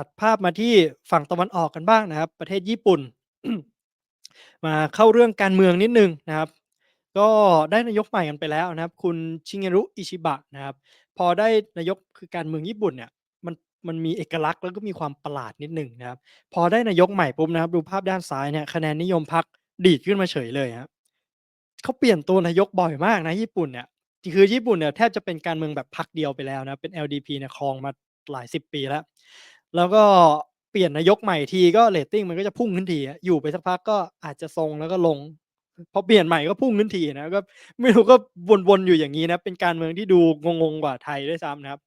ตัดภาพมาที่ฝั่งตะวันออกกันบ้างนะครับ ประเทศญี่ปุ่น มาเข้าเรื่องการเมืองนิดหนึ่งนะครับ ก็ได้นายกใหม่กันไปแล้วนะครับ คุณ Shigeru Ishiba นะครับ พอได้นายกคือการเมืองญี่ปุ่นเนี่ยมันมันมีเอกลักษณ์แล้วก็มีความประหลาดนิดหนึ่งนะครับ พอได้นายกใหม่ปุ๊บนะครับ ดูภาพด้านซ้ายเนี่ยคะแนนนิยมพรรคดีดขึ้นมาเฉยเลยครับเขาเปลี่ยนตัวนายกบ่อยมากนะญี่ปุ่นเนี่ยคือญี่ปุ่นเนี่ยแทบจะเป็นการเมืองแบบพรรคเดียวไปแล้วนะเป็น LDP เนี่ยครองมาหลายสิบปีแล้ว แล้วก็เปลี่ยนนายกใหม่ทีก็เรตติงมันก็จะพุ่งขึ้นทีอะอยู่ไปสักพักก็อาจจะทรงแล้วก็ลงพอเปลี่ยนใหม่ก็พุ่งขึ้นทีนะก็ไม่รู้ก็วนๆอยู่อย่างงี้นะ เป็นการเมืองที่ดูงงๆกว่าไทยด้วยซ้ำนะครับ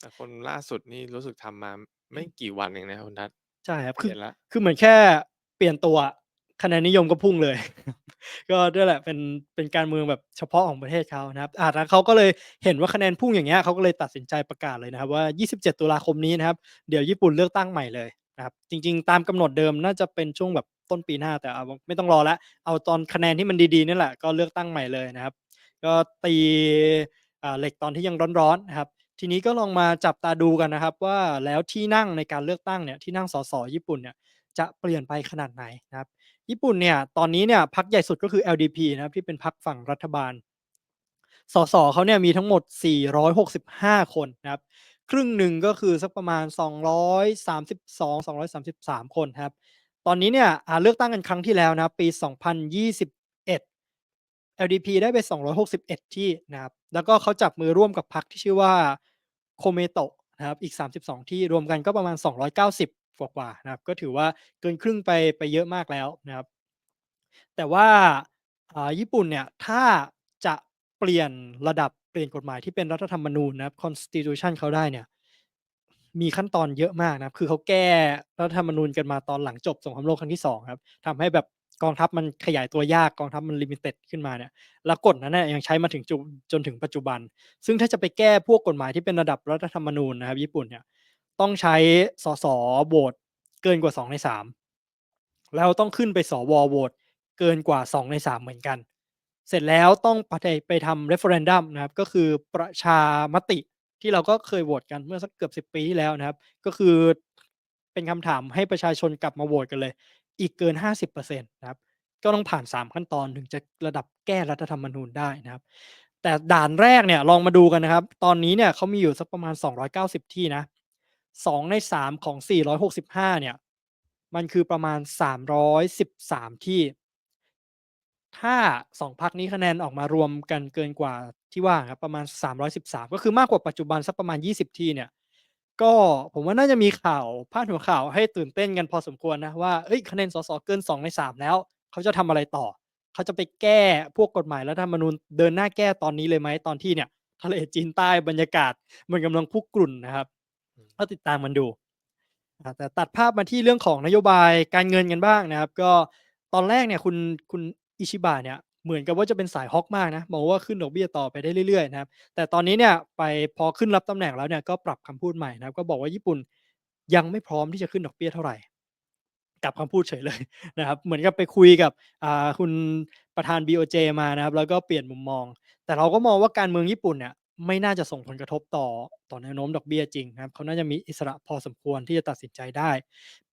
แต่คนล่าสุดนี่รู้สึกทำมาไม่กี่วันเองนะครับคุณทัศน์ใช่ครับเปคืลี่อยนแล้วคือเหมือนแค่เปลี่ยนตัวอะคะแนนนิยมก็พุ่งเลย ก็เนี่ยแหละเป็นเป็นการเมืองแบบเฉพาะของประเทศเขานะครับอ่าแล้วเขาก็เลยเห็นว่าคะแนนพุ่งอย่างเงี้ยเขาก็เลยตัดสินใจประกาศเลยนะครับว่า 27 ตุลาคมนี้นะครับ เดี๋ยวญี่ปุ่นเลือกตั้งใหม่เลยนะครับ จริง ๆ ตามกำหนดเดิมน่าจะเป็นช่วงแบบต้นปีหน้าแต่เอาไม่ต้องรอแล้วเอาตอนคะแนนที่มันดีๆนี่แหละก็เลือกตั้งใหม่เลยนะครับ ก็ตีอ่าเหล็กตอนที่ยังร้อนๆนะครับทีนี้ก็ลองมาจับตาดูกันนะครับ ว่าแล้วที่นั่งในการเลือกตั้งเนี่ยที่นั่งสส.ญี่ปุ่นเนี่ยจะเปลี่ยนไปขนาดไหนนะครับ ญี่ปุ่นเนี่ยตอนนี้เนี่ยพรรคใหญ่สุดก็คือ LDP นะครับที่เป็นพรรคฝั่งรัฐบาล สส.เขาเนี่ยมีทั้งหมด 465 คนนะครับ ครึ่งหนึ่งก็คือสักประมาณ 232-233 คนครับ ตอนนี้เนี่ยเลือกตั้งกันครั้งที่แล้วนะปี 2021 LDP ได้ไป 261 ที่นะครับ แล้วก็เขาจับมือร่วมกับพรรคที่ชื่อว่า Komeito นะครับอีก 32 ที่รวมกันก็ประมาณ 290 กว่าๆนะครับ ก็ถือว่าเกินครึ่งไปไปเยอะมากแล้วนะครับ แต่ว่าญี่ปุ่นเนี่ยถ้าจะเปลี่ยนระดับเปลี่ยนกฎหมายที่เป็นรัฐธรรมนูญนะครับ Constitution เขาได้เนี่ยมีขั้นตอนเยอะมากนะครับ คือเขาแก้รัฐธรรมนูญกันมาตอนหลังจบสงครามโลกครั้งที่2ครับทำให้แบบกองทัพมันขยายตัวยากกองทัพมัน Limited ขึ้นมาเนี่ยแล้วกฎนั้นน่ะยังใช้มาถึงจจนถึงปัจจุบัน ซึ่งถ้าจะไปแก้พวกกฎหมายที่เป็นระดับรัฐธรรมนูญนะครับ ญี่ปุ่นเนี่ย ต้องใช้สส.โหวตเกินกว่า2ใน3แล้วต้องขึ้นไปสว.โหวตเกินกว่า2ใน3เหมือนกัน เสร็จแล้วต้องไทไปทำ Referendum นะครับ ก็คือประชามติที่เราก็เคยโหวตกันเมื่อสักเกือบ10ปีที่แล้วนะครับ ก็คือเป็นคำถามให้ประชาชนกลับมาโหวตกันเลย อีกเกิน 50%นะครับ ก็ต้องผ่าน 3 ขั้นตอนถึงจะระดับแก้รัฐธรรมนูญได้นะครับ แต่ด่านแรกเนี่ยลองมาดูกันนะครับ ตอนนี้เนี่ยเขามีอยู่สักประมาณ 290 ที่นะ 2 ใน 3 ของ 465 เนี่ย มันคือประมาณ 313 ที่ ถ้า 2พรรคนี้คะแนนออกมารวมกันเกินกว่าที่ว่าครับประมาณ 313 ก็คือมากกว่าปัจจุบันสักประมาณ 20 ที่เนี่ย ก็ผมว่าน่าจะมีข่าวพาดหัวข่าวให้ตื่นเต้นกันพอสมควรนะว่าเฮ้ยคะแนนสส.เกิน 2 ใน 3 แล้ว เขาจะทำอะไรต่อ เขาจะไปแก้พวกกฎหมายรัฐธรรมนูญเดินหน้าแก้ตอนนี้เลยไหมตอนที่เนี่ยทะเลจีนใต้บรรยากาศมันกำลังคุกรุ่นนะครับ ก็ติดตามกันดูแต่ตัดภาพมาที่เรื่องของนโยบายการเงินกันบ้างนะครับ ก็ตอนแรกเนี่ยคุณคุณ Ishiba เนี่ยเหมือนกับว่าจะเป็นสายฮอกมากนะมองว่าขึ้นดอกเบี้ยต่อไปได้เรื่อยๆนะครับ แต่ตอนนี้เนี่ยไปพอขึ้นรับตำแหน่งแล้วเนี่ยก็ปรับคำพูดใหม่นะครับ ก็บอกว่าญี่ปุ่นยังไม่พร้อมที่จะขึ้นดอกเบี้ยเท่าไหร่กลับคำพูดเฉยเลยนะครับ เหมือนกับไปคุยกับคุณประธาน BOJ มานะครับ แล้วก็เปลี่ยนมุมมอง แต่เราก็มองว่าการเมืองญี่ปุ่นเนี่ย ไม่น่าจะส่งผลกระทบต่อต่อแนวโน้มดอกเบี้ยจริงนะครับเขาน่าจะมีอิสระพอสมควรที่จะตัดสินใจได้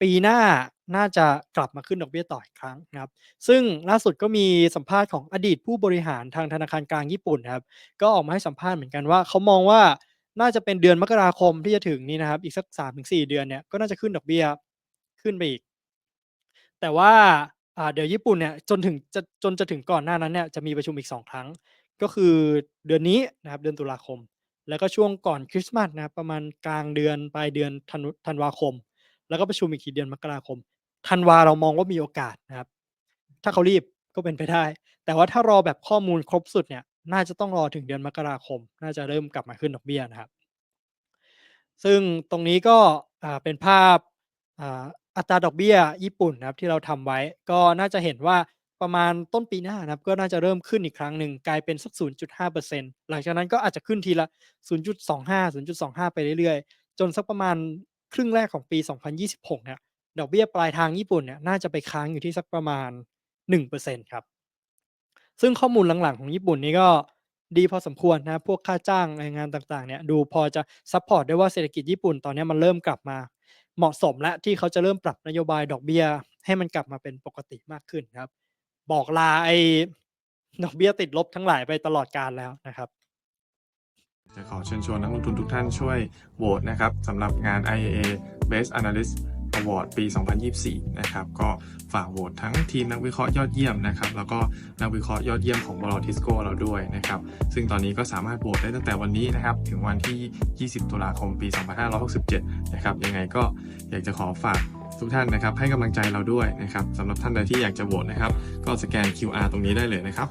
ปีหน้าน่าจะกลับมาขึ้นดอกเบี้ยต่ออีกครั้งนะครับ ซึ่งล่าสุดก็มีสัมภาษณ์ของอดีตผู้บริหารทางธนาคารกลางญี่ปุ่นครับ ก็ออกมาให้สัมภาษณ์เหมือนกันว่าเขามองว่าน่าจะเป็นเดือนมกราคมที่จะถึงนี้นะครับ อีกสัก3-4เดือนเนี่ยก็น่าจะขึ้นดอกเบี้ยขึ้นไปอีก แต่ว่าอ่าเดี๋ยวญี่ปุ่นเนี่ยจนถึงจะจนจะถึงก่อนหน้านั้นเนี่ยจะมีประชุมอีก2ครั้ง ก็คือเดือนนี้นะครับเดือนตุลาคม แล้วก็ช่วงก่อนคริสต์มาสนะครับประมาณกลางเดือนปลายเดือนธันธันวาคม แล้วก็ประชุมอีกทีเดือนมกราคมธันวาเรามองว่ามีโอกาสนะครับ ถ้าเขารีบก็เป็นไปได้ แต่ว่าถ้ารอแบบข้อมูลครบสุดเนี่ยน่าจะต้องรอถึงเดือนมกราคม น่าจะเริ่มกลับมาขึ้นดอกเบี้ยนะครับ ซึ่งตรงนี้ก็เป็นภาพอัตราดอกเบี้ยญี่ปุ่นนะครับที่เราทำไว้ก็น่าจะเห็นว่า ประมาณต้นปีหน้านะครับก็น่าจะเริ่มขึ้นอีกครั้งหนึ่งกลายเป็นสัก 0.5%หลังจากนั้นก็อาจจะขึ้นทีละ 0.25 0.25 ไปเรื่อยๆ จนสักประมาณครึ่งแรกของปี 2026เนี่ยดอกเบี้ยปลายทางญี่ปุ่นเนี่ยน่าจะไปค้างอยู่ที่สักประมาณ 1%ครับ ซึ่งข้อมูลหลังๆของญี่ปุ่นนี่ก็ดีพอสมควรนะพวกค่าจ้างแรงงานต่างๆเนี่ยดูพอจะซัปพอร์ตได้ว่าเศรษฐกิจญี่ปุ่นตอนนี้มันเริ่มกลับมาเหมาะสมแล้วที่เขาจะเริ่มปรับนโยบายดอกเบี้ย ให้มันกลับมาเป็นปกติมากขึ้นครับ บอกลาไอ้ดอกเบี้ยติดลบทั้งหลายไปตลอดกาลแล้วนะครับ จะขอเชิญชวนนักลงทุนทุกท่านช่วยโหวตนะครับสำหรับงาน IAA Best Analyst Award ปี 2024 นะครับ ก็ฝากโหวตทั้งทีมนักวิเคราะห์ยอดเยี่ยมนะครับ แล้วก็นักวิเคราะห์ยอดเยี่ยมของบลทิสโก้เราด้วยนะครับ ซึ่งตอนนี้ก็สามารถโหวตได้ตั้งแต่วันนี้นะครับ ถึงวันที่ 20 ตุลาคม ปี 2567 นะครับ ยังไงก็อยากจะขอฝาก ทุกท่านนะครับให้กำลังใจเราด้วยนะครับสำหรับท่านใดที่อยากจะโหวตนะครับ ก็สแกน QR ตรงนี้ได้เลยนะครับ